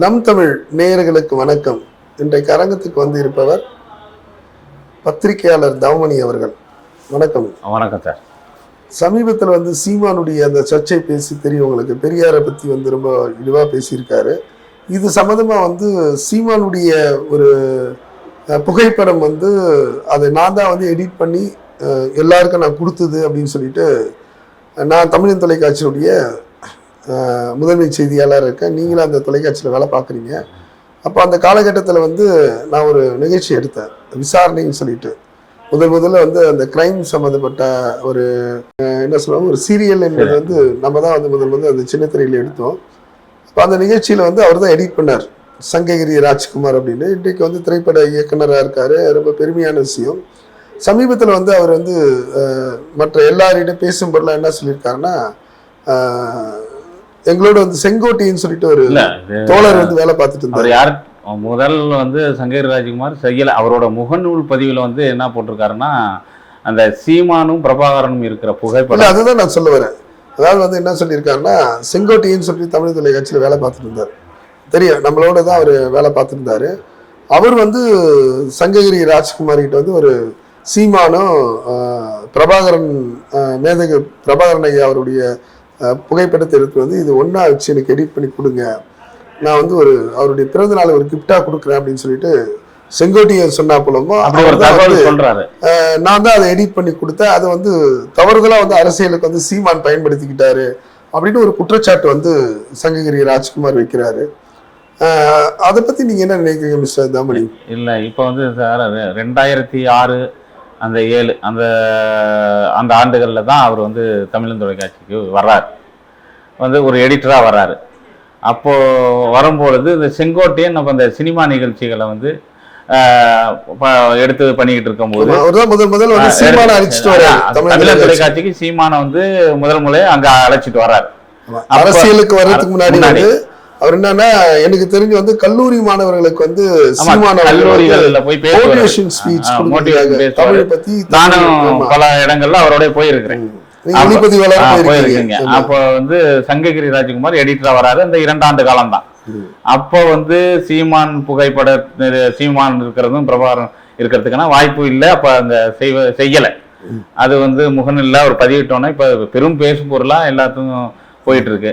நம் தமிழ் நேயர்களுக்கு வணக்கம். இன்றைக்கு அரங்கத்துக்கு வந்து இருப்பவர் பத்திரிகையாளர் தவமணி அவர்கள். வணக்கம். வணக்கம் சார். சமீபத்தில் வந்து சீமானுடைய அந்த சர்ச்சை பேசி தெரியும் உங்களுக்கு. பெரியாரை பற்றி வந்து ரொம்ப இழிவாக பேசியிருக்காரு. இது சம்மந்தமாக வந்து சீமானுடைய ஒரு புகைப்படம் வந்து அதை நான் தான் வந்து எடிட் பண்ணி எல்லாருக்கும் நான் கொடுத்தது அப்படின்னு சொல்லிட்டு நான் தமிழன் தொலைக்காட்சியுடைய முதன்மை செய்தியாளர் இருக்கேன் நீங்களும் அந்த தொலைக்காட்சியில் வேலை பார்க்குறீங்க. அப்போ அந்த காலகட்டத்தில் வந்து நான் ஒரு நிகழ்ச்சி எடுத்தேன். விசாரணைன்னு சொல்லிட்டு. முதல் முதல்ல வந்து அந்த கிரைம் சம்மந்தப்பட்ட ஒரு என்ன சொல்லுவாங்க ஒரு சீரியல் என்பது வந்து நம்ம தான் வந்து முதல் முதல் அந்த சின்ன திரையில் எடுத்தோம். அப்போ அந்த நிகழ்ச்சியில் வந்து அவர் தான் எடிட் பண்ணார். சங்ககிரி ராஜ்குமார் அப்படின்னு. இன்றைக்கு வந்து திரைப்பட இயக்குனராக இருக்கார். ரொம்ப பெருமையான விஷயம். சமீபத்தில் வந்து அவர் வந்து மற்ற எல்லாரிடம் பேசும் பொருளாக என்ன சொல்லியிருக்காருன்னா எங்களோட வந்து செங்கோட்டைன்னு சொல்லிட்டு ஒரு தோழர் வந்து வேலை பார்த்துட்டு இருந்தார். யார் முதல் வந்து சங்கர் ராஜ்குமார் செய்யல. அவரோட முகநூல் பதிவில் வந்து என்ன போட்டிருக்காருன்னா அந்த சீமானும் பிரபாகரனும் இருக்கிற புகைப்படம். அதுதான் நான் சொல்ல வரேன். அதாவது வந்து என்ன சொல்லியிருக்காருன்னா செங்கோட்டைன்னு சொல்லி தமிழ் தொலைக்காட்சியில் வேலை பார்த்துட்டு இருந்தார். தெரியும் நம்மளோட தான் அவர் வேலை பார்த்துட்டு இருந்தாரு. அவர் வந்து சங்ககிரி ராஜ்குமார் கிட்ட வந்து ஒரு சீமானும் பிரபாகரன் மேதகு பிரபாகரன் ஐயா அவருடைய புகைப்படத்தை எடுத்து வந்து இது ஒன்றா வச்சு எனக்கு எடிட் பண்ணி கொடுங்க. நான் வந்து ஒரு அவருடைய பிறந்த நாள் ஒரு கிஃப்டாக கொடுக்குறேன் அப்படின்னு சொல்லிட்டு செங்கோட்டையன் சொன்னா அஹ் நான் தான் அதை எடிட் பண்ணி கொடுத்தேன். அதை வந்து தவறுதலா வந்து அரசியலுக்கு வந்து சீமான் பயன்படுத்திக்கிட்டாரு அப்படின்னு ஒரு குற்றச்சாட்டு வந்து சங்ககிரி ராஜ்குமார் வைக்கிறாரு. அதை பத்தி நீங்க என்ன நினைக்கிறீங்க மிஸ்டர் தாமணி இல்லை இப்போ வந்து சார் ரெண்டாயிரத்தி ஆறு அந்த ஏழு அந்த அந்த ஆண்டுகளில் தான் அவர் வந்து தமிழன் தொலைக்காட்சிக்கு வர்றார். வந்து ஒரு எடிட்டராக வர்றாரு. அப்போது வரும்பொழுது இந்த செங்கோட்டையன் நம்ம அந்த சினிமா நிகழ்ச்சிகளை வந்து எடுத்து பண்ணிக்கிட்டு இருக்கும்போது முதல் முதல்ல வந்து சீமான அழிச்சிட்டு வர்றாரு. அதான், தமிழ் தமிழன் தொலைக்காட்சி. தொலைக்காட்சிக்கு சீமானை வந்து முதல் முறை அங்க அழைச்சிட்டு வர்றாரு. அரசியலுக்கு வர்றதுக்கு முன்னாடி அவர் என்னன்னா எனக்கு தெரிஞ்சு வந்து கல்லூரி மாணவர்களுக்கு வந்து. Motivation speech. தமிழை பத்தி நானும். பல இடங்கள்ல அவரோட போயிருக்கிறேன். அப்போ வந்து சங்ககிரி ராஜ்குமார் எடிட்டரா வராரு. அந்த இரண்டாண்டு காலம் தான் அப்போ வந்து சீமான் புகைப்பட சீமான் இருக்கிறதும் பிரபாகரன் இருக்கிறதுக்கான வாய்ப்பு இல்லை. அப்ப அந்த செய்வ செய்யல. அது வந்து முகநில்ல ஒரு பதிவிட்டோன்னே இப்ப பெரும் பேசும் பொருளா எல்லாத்துக்கும் போயிட்டு இருக்கு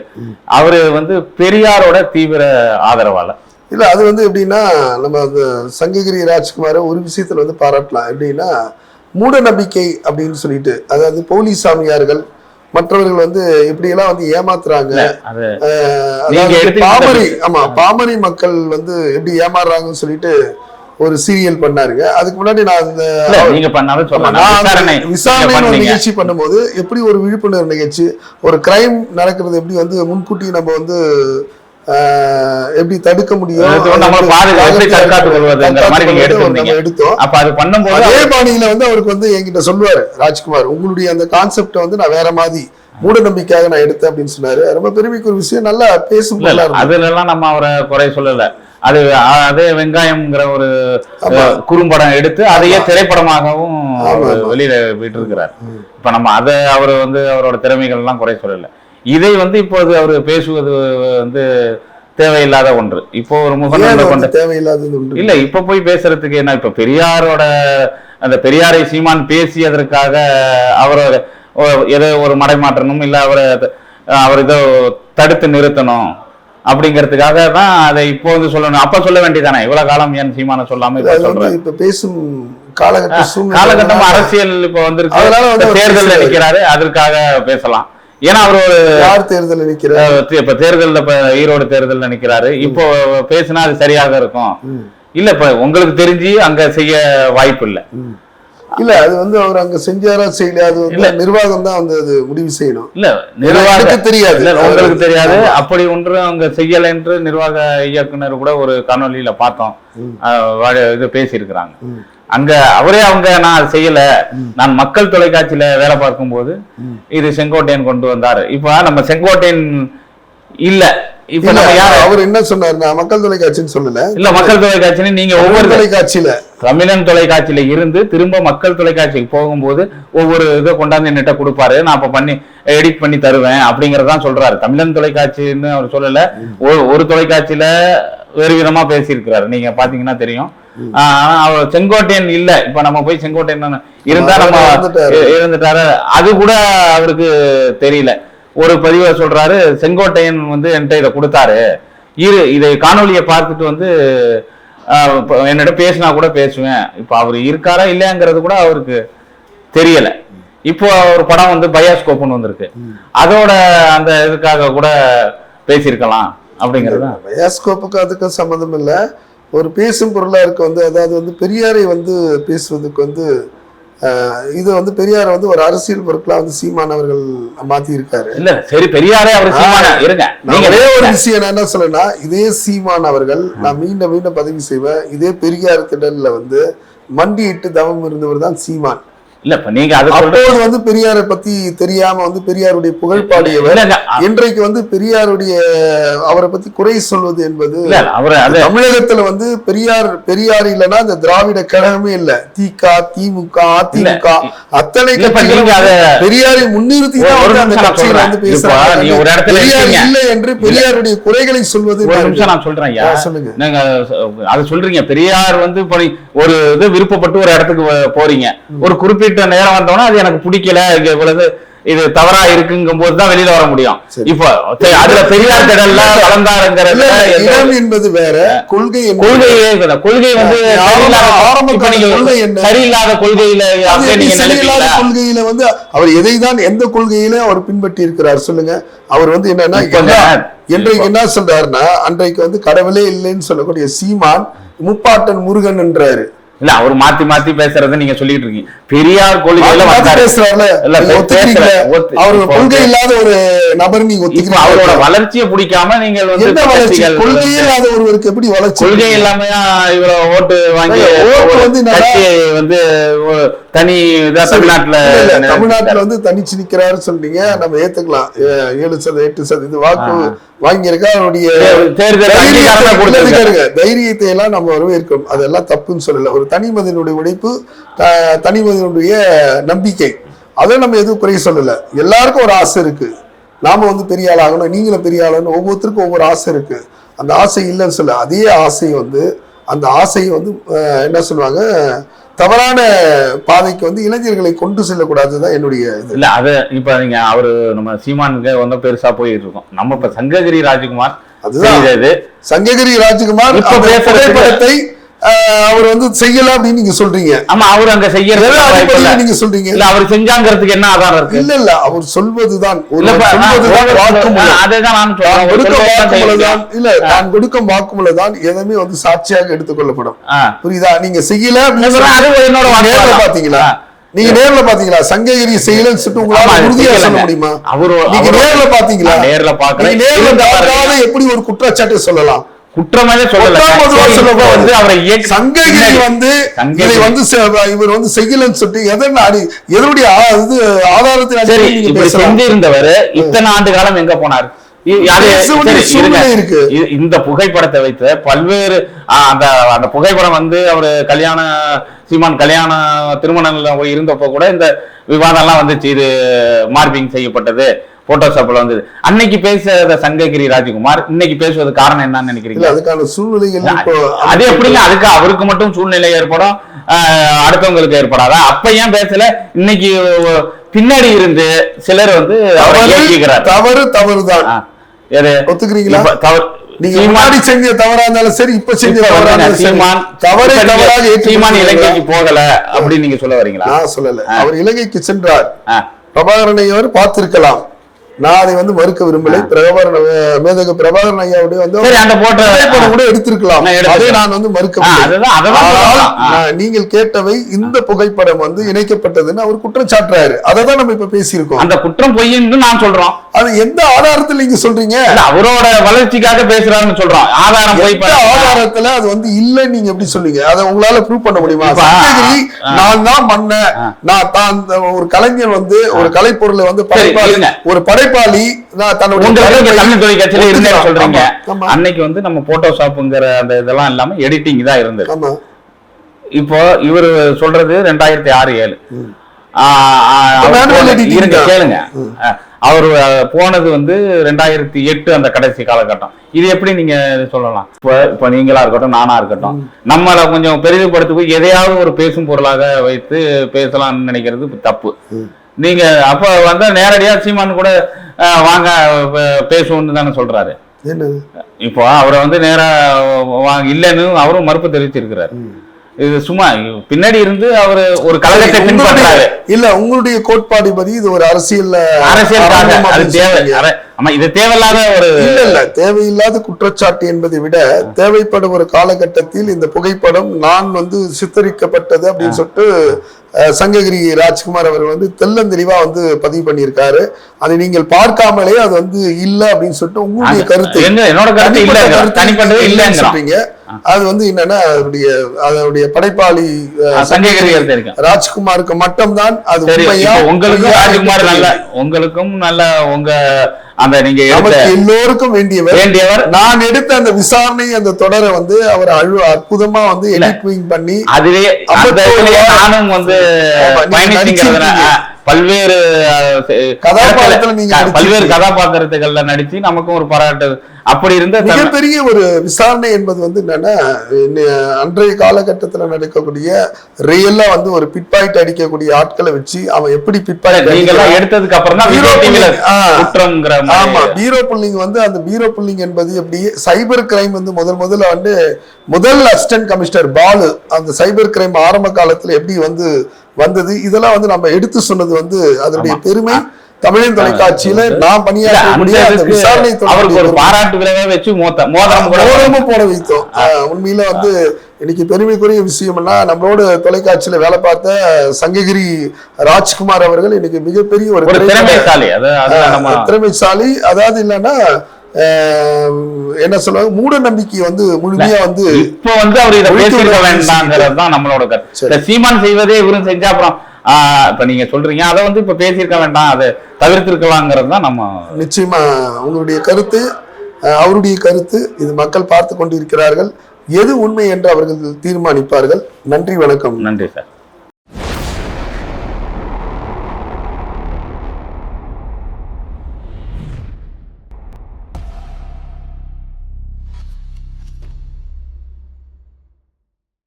அவரு வந்து பெரியாரோட தீவிர ஆதரவாளர். இல்ல அது வந்து எப்படின்னா நம்ம அந்த சங்ககிரி ராஜ்குமாரை ஒரு விஷயத்துல வந்து பாராட்டலாம். எப்படின்னா மூட நம்பிக்கை அப்படின்னு சொல்லிட்டு அதாவது போலி சாமியார்கள் மற்றவர்கள் வந்து இப்படியெல்லாம் வந்து ஏமாத்துறாங்க பாமரி. ஆமா பாமரி மக்கள் வந்து எப்படி ஏமாறுறாங்கன்னு சொல்லிட்டு ஒரு சீரியல் பண்ணாருங்க. அதுக்கு முன்னாடி நான் இல்ல, நீங்க பண்ணாலும் விசாரணை விசாரணை. நிகழ்ச்சி பண்ணும்போது எப்படி ஒரு விழிப்புணர்வு நிகழ்ச்சி ஒரு கிரைம் நடக்கிறது எப்படி வந்து முன்கூட்டி நம்ம வந்து எப்படி தடுக்க முடியும்? அது பாணியில வந்து அவருக்கு வந்து என்கிட்ட சொல்லுவாரு ராஜ்குமார் உங்களுடைய அந்த கான்செப்ட வந்து நான் வேற மாதிரி மூட நம்பிக்கையாக நான் எடுத்தேன் அப்படின்னு சொன்னாரு. ரொம்ப பெருமைக்கு ஒரு விஷயம் நல்லா பேசும். அதுல எல்லாம் நம்ம அவரை குறை சொல்லல. அது அதே வெங்காயம்ங்கிற ஒரு குறும்படம் எடுத்து அதையே திரைப்படமாகவும். வெளியில விட்டு இருக்கிறார் இப்ப நம்ம அதை அவர் வந்து அவரோட திறமைகள் எல்லாம் குறை சொல்லல. இதை வந்து இப்போது அவர் பேசுவது வந்து தேவையில்லாத ஒன்று. இப்போ ஒரு அது கொண்டு தேவையில்லாதது உண்டு இல்ல இப்ப போய் பேசுறதுக்கு என்ன இப்ப பெரியாரோட அந்த பெரியாரை சீமான் பேசியதற்காக அவரை ஒ- ஏதோ ஒரு மடைமாற்றணும் இல்ல அவரை அவர் ஏதோ தடுத்து நிறுத்தணும் அப்படிங்கிறதுக்காக தான் அதை இப்போ வந்து சொல்லணும். அப்ப சொல்ல வேண்டியதானே இவ்வளவு காலம் ஏன் சீமான சொல்லாம இப்ப சொல்றேன் இப்ப பேசும் காலகட்ட சூழ்நிலை காலகட்டம் அரசியல் இப்ப வந்திருக்கு. அதனால வந்து பேசுறாரு. நிக்கிறாரு அதற்காக பேசலாம். ஏன்னா அவர் ஒரு யார் தேர்தல் நிக்கிற அஹ், இப்ப தேர்தல்ல இப்ப ஈரோடு தேர்தல்ல நிக்கிறாரு இப்போ பேசினா அது சரியாக இருக்கும். இல்ல இப்ப உங்களுக்கு தெரிஞ்சு அங்க செய்ய வாய்ப்பு இல்ல. இல்ல அது வந்து அவர் அங்க செஞ்சாரா செய்யல அது வந்து நிர்வாகம் தான் வந்து அது முடிவு செய்யணும். இல்ல நிர்வாக எனக்கு தெரியாது. இல்ல, உங்களுக்கு தெரியாது. அப்படி ஒன்று அங்க செய்யல என்று நிர்வாக இயக்குனர் கூட ஒரு காணொலியில பார்த்தோம். இது பேசியிருக்கிறாங்க. அங்க அவரே அவங்க நான் செய்யல. நான் மக்கள் தொலைக்காட்சியில வேலை பார்க்கும்போது இது செங்கோட்டையன் கொண்டு வந்தாரு. இப்ப நம்ம செங்கோட்டையன் இல்ல. இப்ப நம்ம யாரு? அவர் என்ன சொன்னாருன்னா மக்கள் தொலைக்காட்சின்னு சொல்லல. இல்ல மக்கள் தொலைக்காட்சின்னு நீங்க ஒவ்வொரு தொலைக்காட்சியில. தமிழன் தொலைக்காட்சியில இருந்து திரும்ப மக்கள் தொலைக்காட்சிக்கு போகும்போது ஒவ்வொரு இதை கொண்டாந்து என்னட்ட கொடுப்பாரு. நான் அப்ப பண்ணி எடிட் பண்ணி தருவேன் அப்படிங்கறதான் சொல்றாரு. தமிழன் தொலைக்காட்சின்னு அவர் சொல்லல. ஒரு- ஒரு தொலைக்காட்சியில வேறு விதமா பேசியிருக்கிறாரு. நீங்க பாத்தீங்கன்னா தெரியும். அவர் செங்கோட்டையன் இல்ல. இப்ப நம்ம போய் செங்கோட்டையன் இருந்தா நம்ம இருந்துட்டாரு அது கூட அவருக்கு தெரியல. ஒரு பதிவை சொல்றாரு செங்கோட்டையன் வந்து என்கிட்ட இதை கொடுத்தாரு. இரு இதை காணொலியை பார்த்துட்டு வந்து ஆஹ், பேசினா கூட பேசுவேன். இப்போ அவர் இருக்காரா இல்லையாங்கிறது கூட அவருக்கு தெரியல. இப்போ ஒரு படம் வந்து பயாஸ்கோப்னு வந்திருக்கு. அதோட அந்த இதுக்காக கூட பேசியிருக்கலாம் அப்படிங்கிறது? தான். பயாஸ்கோப்புக்கு அதுக்கும் சம்மந்தம் இல்லை. ஒரு பேசும் பொருளாக இருக்க வந்து அதாவது வந்து பெரியாரை வந்து பேசுவதுக்கு வந்து இது வந்து பெரியாரை வந்து ஒரு அரசியல் பொருட்களா வந்து சீமான் அவர்கள் மாத்தி இருக்காரு இல்ல சரி பெரியாரே அவர் இருங்க நீங்க ஒரே ஒரு விஷயம் என்ன சொல்றேன்னா இதே சீமான் அவர்கள் நான் மீண்டும் மீண்டும் பதிவு செய்வேன். இதே பெரியார் திடல்ல வந்து மண்டியிட்டு தவம் இருந்தவர் தான் சீமான். இல்ல இப்ப நீங்க அது அப்போது வந்து பெரியாரை பத்தி தெரியாம வந்து பெரியாருடைய புகழ் பாடியவர் இன்றைக்கு வந்து பெரியாருடைய அவரை பத்தி குறை சொல்வது என்பது தமிழகத்துல வந்து பெரியார் பெரியார் இல்லைன்னா இந்த திராவிட கழகமே இல்ல. திக திமுக அதிமுக அத்தனை பெரியாரை முன்னிறுத்தி தான் அந்த கட்சியில. வந்து பேசுறாங்க. நீங்க ஒரு இடத்துல பெரியார். இல்லை என்று பெரியாருடைய குறைகளை சொல்வது நான் சொல்றேன் சொல்லுங்க. நீங்க அது சொல்றீங்க. பெரியார் வந்து ஒரு இது விருப்பப்பட்டு ஒரு இடத்துக்கு போறீங்க. ஒரு குறிப்பிட்ட நேரம் வந்தோம்னா அது எனக்கு பிடிக்கல இவ்வளவு இது தவறா இருக்குங்கும் போது தான் வெளியில வர முடியும். இப்போ அதுல பெரியார் திடல்ல கலந்தாருங்கிறது இடம் என்பது வேற கொள்கை கொள்கையே. கொள்கை வந்து சரியில்லாத- கொள்கையில சரியில்லாத கொள்கையில வந்து அவர் எதை தான் எந்த கொள்கையில அவர் பின்பற்றி இருக்கிறார் சொல்லுங்க. அவர் வந்து என்னன்னா இன்றைக்கு என்ன சொல்றாருன்னா அன்றைக்கு வந்து கடவுளே இல்லைன்னு சொல்லக்கூடிய சீமான் முப்பாட்டன் முருகன் என்றாரு. இல்ல அவர் மாத்தி மாத்தி பேசுறத நீங்க சொல்லிட்டு இருக்கீங்க. பெரியார் கொள்கையில. பேசுறாருல. இல்ல, நீங்க அவர் கொள்கை இல்லாத ஒரு நபர் நீங்க இப்ப அவரோட வளர்ச்சியை பிடிக்காம வந்து கட்சிகள் கொள்கையே இல்லாத ஒருவருக்கு எப்படி வளர்ச்சி? கொள்கை இல்லாம இவ்வளவு ஓட்டு வாங்கி ஓட்டு வந்து வந்து தனி இதா தமிழ்நாட்டுல. தமிழ்நாட்டுல வந்து தனிச்சு நிக்கிறாரு சொல்றீங்க. நம்ம ஏத்துக்கலாம். ஏழு சதவீதம் எட்டு சதவீதம் வாக்கு வாங்கியிருக்கா? அவருடைய. தைரியத்தை எல்லாம் நம்ம வரவேற்கும் அதெல்லாம் தப்புன்னு சொல்லல. ஒரு தனி மனிதனுடைய உழைப்பு த- தனி மனிதனுடைய நம்பிக்கை. அதை நம்ம எதுவும் குறை சொல்லல. எல்லாருக்கும் ஒரு ஆசை இருக்கு. நாம வந்து பெரிய ஆள் ஆகணும் நீங்களும் பெரிய ஆகணும் ஒவ்வொருத்தருக்கும் ஒவ்வொரு ஆசை இருக்கு. அந்த ஆசை இல்லைன்னு சொல்ல அதே ஆசை வந்து அந்த ஆசையை வந்து என்ன சொல்லுவாங்க தவறான பாதைக்கு வந்து இளைஞர்களை கொண்டு செல்லக்கூடாதுதான் என்னுடைய இது. இல்ல அது இப்ப நீங்க அவரு நம்ம சீமானுக்கு வந்து பெருசா போயிட்டு இருக்கோம் நம்ம இப்ப சங்ககிரி ராஜ்குமார் அதுதான். சங்ககிரி ராஜ்குமார் புகைப்படத்தை அவர் வந்து செய்யல அப்படின்னு நீங்க சொல்றீங்க. ஆமா அவரு அங்க செய்யறது நீங்க சொல்றீங்க? இல்ல அவர் செஞ்சாங்கிறதுக்கு என்ன ஆதாரம் இருக்கு? இல்ல இல்ல அவர் சொல்வதுதான். இல்ல நான் கொடுக்கும் வாக்குமூலம் தான் எதுவுமே வந்து சாட்சியாக எடுத்துக்கொள்ளப்படும். புரியுதா? நீங்க செய்யல என்னோட. பாத்தீங்களா. நீங்க நேர்ல பாத்தீங்களா? சங்ககிரி செய்யலன்னு சொல்லிட்டு ஆமா, உங்களால உறுதியா சொல்ல. முடியுமா? அவரு நீங்க நேர்ல பாத்தீங்களா? நேர்ல பாருங்க. எப்படி ஒரு குற்றச்சாட்டு சொல்லலாம்? குற்றமே சொல்லல. வந்து அவரை சங்ககிரி வந்து. இதை வந்து இவர் வந்து செய்யலன்னு சொல்லிட்டு எதன் அடி எதனுடைய இது ஆதாரத்தின் சரி இப்படி செஞ்சிருந்தவர் இத்தனை ஆண்டு காலம் எங்க போனார்? இந்த புகைப்படத்தை வைத்து பல்வேறு அந்த அந்த புகைப்படம் வந்து அவரு கல்யாண சீமான் கல்யாண திருமணம்ல இருந்தப்போ கூட இந்த விவாதம் எல்லாம் வந்துச்சு. இது மார்பிங் செய்யப்பட்டது. போட்டோஷாப்ல வந்தது. அன்னைக்கு பேசாத சங்ககிரி ராஜகுமார் இன்னைக்கு பேசுவது காரணம் என்னன்னு நினைக்கிறீங்க அதுக்கான சூழ்நிலைகள் அது எப்படிங்க? அதுக்கு அவருக்கு மட்டும் சூழ்நிலை ஏற்படும் அடுத்தவங்களுக்கு ஏற்படாதா? அப்ப ஏன் பேசல? இன்னைக்கு பின்னாடி இருந்து சிலர் வந்து அவரை தவறு தவறுதான். எது? ஒத்துக்கிறீங்களா? தவறு நீங்க முன்னாடி செஞ்ச தவறா இருந்தாலும் சரி இப்ப செஞ்ச தவறா சீமான் தவறை தவறாக சீமான்? இலங்கைக்கு போகல அப்படின்னு நீங்க சொல்ல வரீங்களா? சொல்லல. அவர் இலங்கைக்கு சென்றார். பிரபாகரன் ஐயாவர் பார்த்திருக்கலாம். நான் அதை வந்து மறுக்க விரும்பலை. பிரபாகரன் மேதகு பிரபாகரன் ஐயாவுடைய வந்து அந்த போட்டோ கூட எடுத்திருக்கலாம். அதை நான் வந்து மறுக்க நீங்கள் கேட்டவை இந்த புகைப்படம் வந்து இணைக்கப்பட்டதுன்னு அவர் குற்றம் சாட்டுறாரு. அதை தான் நம்ம இப்ப பேசியிருக்கோம். அந்த குற்றம் பொய்ன்னு நான் சொல்றோம். அது எந்த ஆதாரத்துல நீங்க சொல்றீங்க? அவரோட வளர்ச்சிக்காக பேசுறாருன்னு சொல்றோம். ஆதாரம் போய். ஆதாரத்துல அது வந்து இல்லைன்னு நீங்க எப்படி சொல்லுங்க அதை உங்களால ப்ரூவ் பண்ண முடியுமா. நான் தான் ஆ. நான் தான் ஒரு கலைஞர் வந்து ஒரு கலைப்பொருளை வந்து. ஒரு படைப்பாளி சொல்றீங்க. ஆமா. அன்னைக்கு வந்து நம்ம போட்டோஷாப்புங்கிற அந்த இதெல்லாம் இல்லாம எடிட்டிங் தான் இருந்தது. இப்போ இவர் சொல்றது ரெண்டாயிரத்தி ஆறு ஏழு. இருங்க. கேளுங்க. அவர் போனது வந்து ரெண்டாயிரத்தி எட்டு அந்த கடைசி காலகட்டம். இது எப்படி நீங்க சொல்லலாம்? இப்போ இப்போ நீங்களா இருக்கட்டும் நானா இருக்கட்டும். நம்மளை கொஞ்சம் பெரிதுபடுத்தி போய் எதையாவது ஒரு பேசும் பொருளாக வைத்து பேசலாம்னு நினைக்கிறது தப்பு. நீங்க அப்ப வந்து நேரடியா சீமான் கூட வாங்க பேசுவோம்னு தானே சொல்றாரு. இப்போ அவரை வந்து நேரா வா- இல்லைன்னு அவரும் மறுப்பு தெரிவிச்சிருக்கிறாரு இது சும்மா பின்னாடி இருந்து அவர் ஒரு கழகத்தை பின்பற்றாரு. இல்ல உங்களுடைய கோட்பாடு படி இது ஒரு அரசியல் அப்படின்னு தேவை ஆமா இது தேவையில்லாத ஒரு இல்ல இல்ல தேவையில்லாத குற்றச்சாட்டு என்பதை விட தேவைப்படும் ஒரு காலகட்டத்தில் இந்த புகைப்படம் நான் வந்து சித்தரிக்கப்பட்டது அப்படின்னு சொல்லிட்டு சங்ககிரி ராஜ்குமார் அவர் வந்து தெள்ளந்தெளிவா வந்து பதிவு பண்ணியிருக்காரு. அதை நீங்கள் பார்க்காமலே அது வந்து இல்ல அப்படின்னு சொல்லிட்டு உங்களுடைய கருத்து. என்னோட கருத்து இல்லைன்னு சொல்றீங்க. அது வந்து என்னன்னா அதனுடைய அதனுடைய படைப்பாளி சங்ககிரி ராஜ்குமாருக்கு மட்டும்தான் அது உங்களுக்கும் ராஜ்குமார் நல்ல. உங்களுக்கும் நல்ல உங்க அந்த நீங்க எல்லோருக்கும் வேண்டியவர் வேண்டியவர் நான் எடுத்த அந்த விசாரணை அந்த தொடரை வந்து அவர் அழு அற்புதமா வந்து இல்ல. எடிட் பண்ணி அதுவே நானும் வந்து பயணிச்சுங்கிறதுனால. பல்வேறு பல்வேறு. கதாபாத்திரத்துகள்ல நடிச்சு நமக்கும் ஒரு பாராட்டு. அப்படி இருந்த மிகப்பெரிய ஒரு விசாரணை என்பது வந்து என்னன்னா அன்றைய காலகட்டத்துல நடக்கக்கூடிய ரியலா வந்து ஒரு பிட்பாயிண்ட் அடிக்கக்கூடிய ஆட்களை வச்சு அவன் எப்படி பிட்பாயிண்ட் நீங்க எல்லாம் எடுத்ததுக்கு அப்புறம் தான் டிவில புள்ளிங், ஆமா பீரோ புல்லிங் வந்து அந்த பீரோ புல்லிங் என்பது எப்படி சைபர் கிரைம் வந்து முதல் முதல்ல வந்து முதல் அசிஸ்டன்ட் கமிஷனர் பாலு அந்த சைபர் கிரைம் ஆரம்ப காலத்துல எப்படி வந்து வந்தது. இதெல்லாம் வந்து நம்ம எடுத்து சொன்னது வந்து அதனுடைய பெருமை தமிழின் தொலைக்காட்சியில நான் பணியாற்றக்கூடிய விசாரணை அவருக்கு ஒரு பாராட்டு விளைவே வச்சு கூட மோதிரமும் போட வைத்தோம். உண்மையில வந்து இன்னைக்கு பெருமைக்குரிய விஷயம்னா நம்மளோட தொலைக்காட்சியில வேலை பார்த்த சங்ககிரி ராஜ்குமார் அவர்கள் இன்னைக்கு மிகப்பெரிய ஒரு திறமைசாலி. திறமைசாலி. அதாவது இல்லைன்னா என்ன சொல்லுவாங்க? மூட நம்பிக்கை வந்து முழுமையா வந்து இப்ப வந்து அவர் இதை விட வேண்டாங்கிறது தான் நம்மளோட கருத்து. சீமான் செய்வதே இவரும் செஞ்சா அப்புறம் இப்ப நீங்க சொல்றீங்க அதை வந்து இப்ப பேசியிருக்க வேண்டாம் அதை தவிர்த்திருக்கலாங்கிறது தான் நம்ம நிச்சயமா உங்களுடைய கருத்து அவருடைய கருத்து இது மக்கள் பார்த்து கொண்டிருக்கிறார்கள். எது உண்மை என்று அவர்கள் தீர்மானிப்பார்கள்? நன்றி வணக்கம். நன்றி சார்.